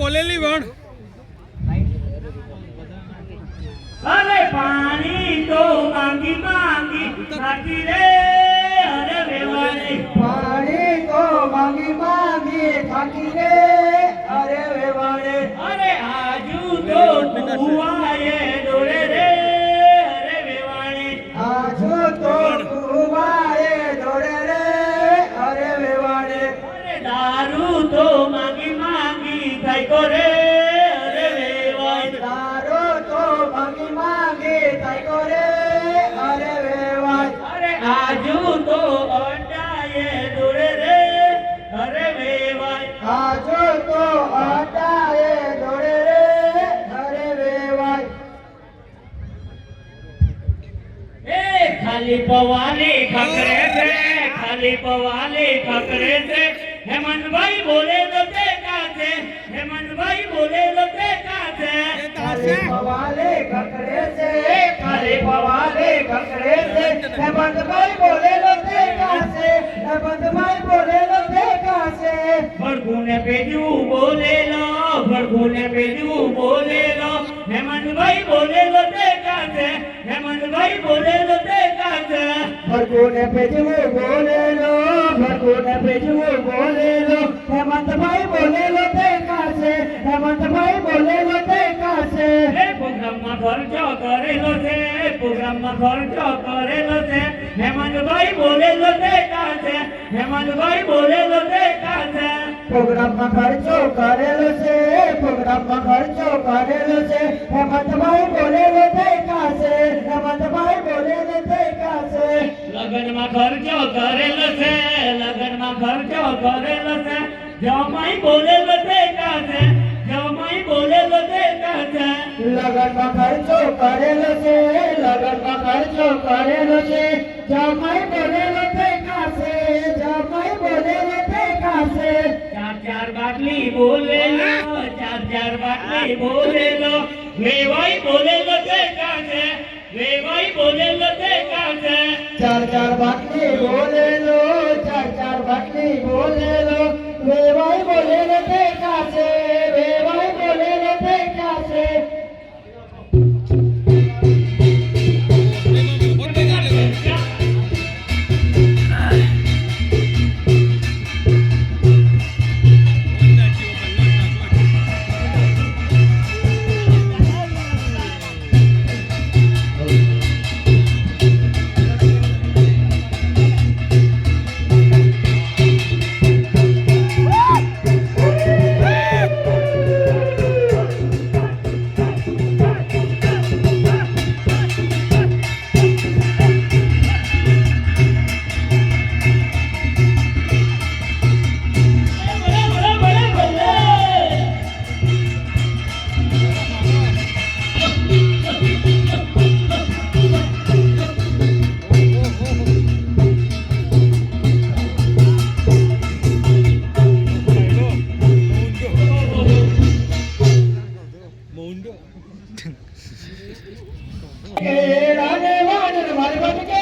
બોલેલી પણ અરે પાણી તો માંગી માંગી થાકી રે અરે વેવાણી પાણી તો માંગી માંગી થાકી રે અરે વેવાણે અરે આજુ તો કુવાએ દોડે રે અરે વેવાણી આજો તો खाली पवाले खकरे से, खाली पवाले खकरे से। हेमंत भाई बोले तो लते से हेमंत भाई बोले तो लते काचे खाली पवाले खकरे से, खाली पवाले खकरे से। हेमंत भाई बोले तो लते से हेमंत भाई बोले तो देखा से भरगुने पे जू बोले लो भरगुने पे जू बोले लो। हेमंत भाई बोले तो लते से हेमंत పెజువు గోలేలో हेमंत भाई बोले लो तेकार से। हेमंत भाई बोले लो तेकार से। खर्चो करे खर्चो से हेमंत भाई बोले लो से। हेमंत भाई बोले लो से। प्रोग्राम में खर्चो करेलो से प्रोग्राम में खर्चो करेलो से हेमंत भाई बोले लो खर्चो करे लसे लगन में खर्चो करे लसे। जो माई बोले लसे कासे जो माई बोले लसे कासे लगन में खर्चो करे लसे लगन में खर्चो करे लसे। जो माई बोले लसे कासे जो माई बोले लसे कासे चार चार बाटली बोले लो चार चार बाटली बोले लो। वे वही बोले लसे कासे वे वही बोले लसे চার চার বাটলি বলে লো চার চার বাটলি বলে লো મારી પાસે